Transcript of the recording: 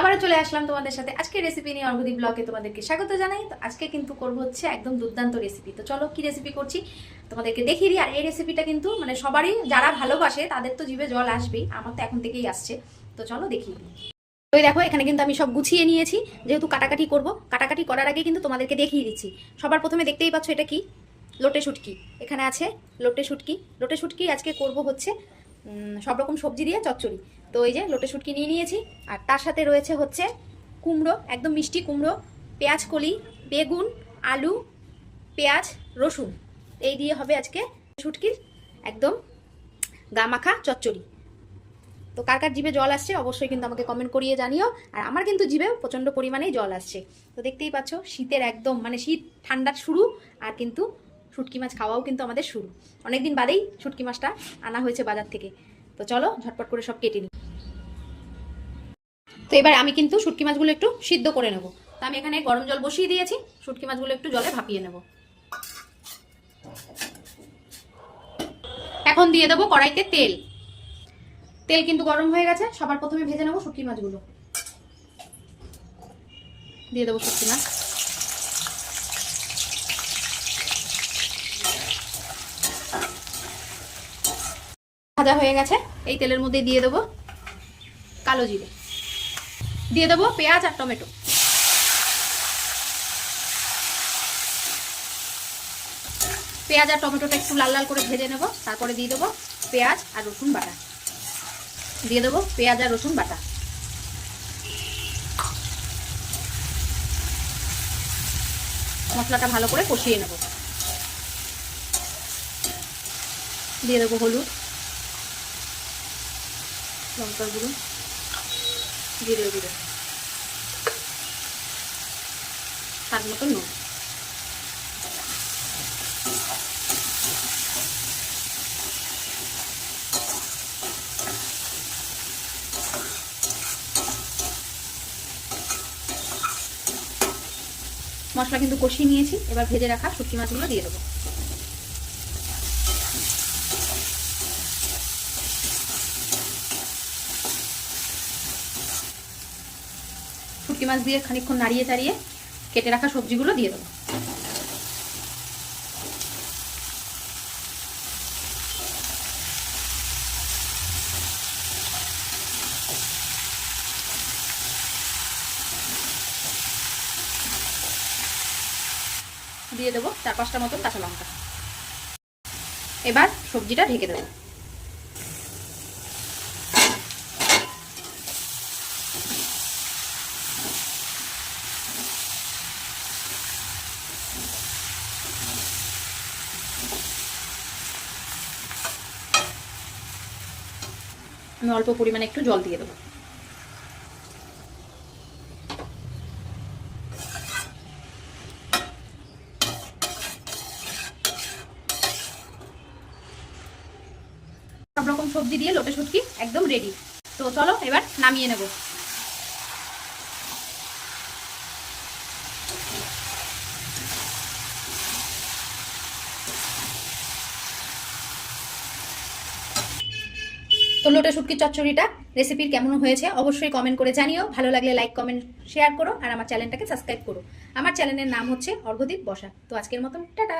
আবারও চলে আসলাম তোমাদের সাথে। আজকে রেসিপি নিয়ে অর্ঘদীপ ব্লগে তোমাদেরকে স্বাগত জানাই। তো আজকে কিন্তু করব হচ্ছে একদম দুর্দান্ত রেসিপি তো চলো কি রেসিপি করছি? তোমাদেরকে দেখিয়ে দিই। আর এই রেসিপিটা কিন্তু মানে সবারই যারা ভালোবাসে, তাদের তো জিভে জল আসবেই। আমার তো এখন থেকেই আসছে। তো চলো দেখিয়ে দিই। এই দেখো, এখানে কিন্তু আমি সব গুছিয়ে নিয়েছি। যেহেতু কাটাকাটি করব, কাটাকাটি করার আগে কিন্তু তোমাদেরকে দেখিয়ে দিচ্ছি। সবার প্রথমে দেখতেই পাচ্ছ এটা কি? লোটে শুটকি। এখানে আছে লোটে শুটকি। লোটে শুটকি আজকে করব হচ্ছে সব রকম সবজি দিয়ে চচ্চড়ি। তো এই যে লোটে শুটকি নিয়ে নিয়েছি। আর তার সাথে রয়েছে হচ্ছে কুমড়ো, একদম মিষ্টি কুমড়ো, পেঁয়াজ কলি, বেগুন, আলু, পেঁয়াজ, রসুন। এই দিয়ে হবে আজকে শুটকির একদম গা মাখা চচ্চড়ি। তো কার কার জিভে জল আসছে অবশ্যই কিন্তু আমাকে কমেন্ট করিয়ে জানিও। আর আমার কিন্তু জিভে প্রচণ্ড পরিমাণেই জল আসছে। তো দেখতেই পাচ্ছ, শীতের একদম মানে শীত ঠান্ডার শুরু আর কিন্তু শুটকি মাছ খাওয়াও কিন্তু আমাদের শুরু। অনেকদিন বাদেই শুটকি মাছটা আনা হয়েছে বাজার থেকে। তো চলো ঝটপট করে সব কেটে নিই। তো এবার আমি কিন্তু শুটকি মাছগুলো একটু সিদ্ধ করে নেব। তো আমি এখানে গরম জল বসিয়ে দিয়েছি, শুটকি মাছগুলো একটু জলে ভাপিয়ে নেব। এখন দিয়ে দেবো কড়াইতে তেল। তেল কিন্তু গরম হয়ে গেছে, সবার প্রথমে ভেজে নেব শুটকি মাছগুলো। দিয়ে দেবো শুটকি মাছ। ভাজা হয়ে গেছে, এই তেলের মধ্যে দিয়ে দেবো কালো জিরে। দিয়ে দেবো পেঁয়াজ আর টমেটো। পেঁয়াজ আর টমেটোটা একটু লাল লাল করে ভেজে নেব, তারপরে দিয়ে দেবো পেঁয়াজ আর রসুন বাটা। দিয়ে দেবো পেঁয়াজ আর রসুন বাটা। মশলাটা ভালো করে কষিয়ে নেব। দিয়ে দেবো হলুদ, লঙ্কার গুঁড়ো। জিরে গুঁড়ো। স্বাদ মতো নুন। মশলা কিন্তু কষিয়ে নিয়েছি। এবার ভেজে রাখা শুটকি মাছগুলো দিয়ে দেবো। শুটকি মাছ দিয়ে খানিকক্ষণ নাড়িয়ে চাড়িয়ে কেটে রাখা সবজিগুলো দিয়ে দেবো। দিয়ে দেবো চার পাঁচটা মতন কাঁচা লঙ্কা। এবার সবজিটা ঢেকে দেবো। আমি অল্প পরিমাণে একটু জল দিয়ে দেবো। সব রকম সবজি দিয়ে লোটে শুটকি একদম রেডি তো চলো এবার নামিয়ে নেব। তো লোটে শুটকির চচ্চড়িটা রেসিপির কেমন হয়েছে অবশ্যই কমেন্ট করে জানিও। ভালো লাগলে লাইক কমেন্ট শেয়ার করো আর আমার চ্যানেলটাকে সাবস্ক্রাইব করো। আমার চ্যানেলের নাম হচ্ছে অর্ঘদীপ বসা। তো আজকের মতন, টাটা!